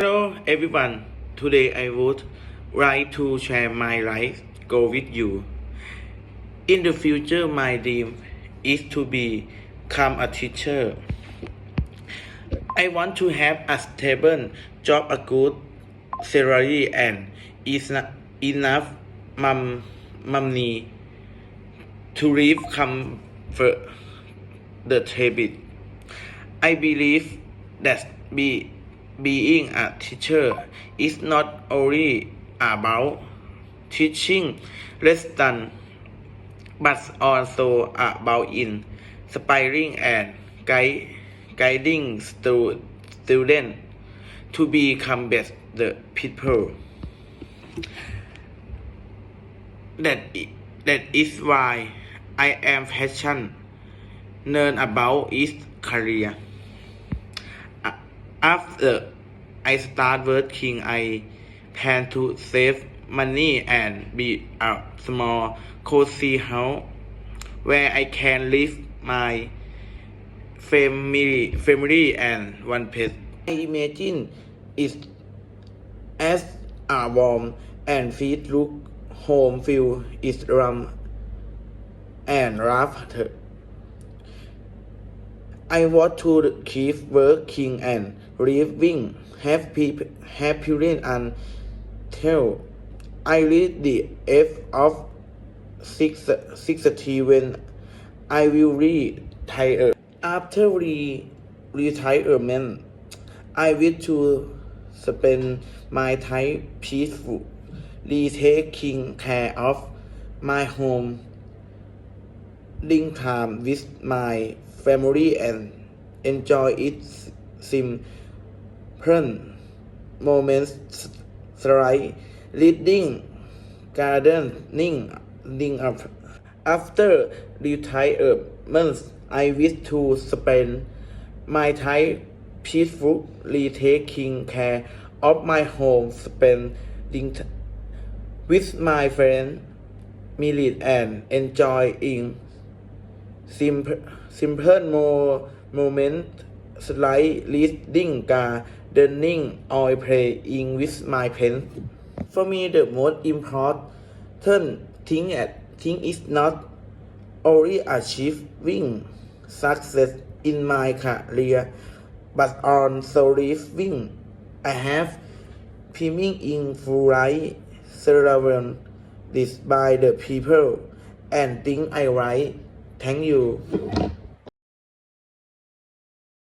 Hello everyone. Today I would like to share my life goal with you. In the future, my dream is to become a teacher. I want to have a stable job, a good salary, and enough money to live comfort the habit. I believe that be, being a teacher is not only about teaching lesson but also about inspiring and guide, guiding stu- students to become best people. That that is why I am passionate about its career. After I start working, I plan to save money and be a small cozy house where I can live my family, family and one pet. I imagine it as a warm and sweet look home feel is warm and laughter. I want to keep working and living happy, happily until I reach the age of six, 60 when I will retire. After re, retirement, I wish to spend my time peacefully taking care of my home spending time with my family and enjoy its simple moments like reading, gardening, reading up. After retirement, I wish to spend my time peacefully taking care of my home, spending with my friends, meet and enjoying simple, moment like reading, gardening, or playing with my pen For me, the most important thing, at- thing is not only achieving success in my career, but also living. I have being in life surrounded by the people and things I write. Thank you.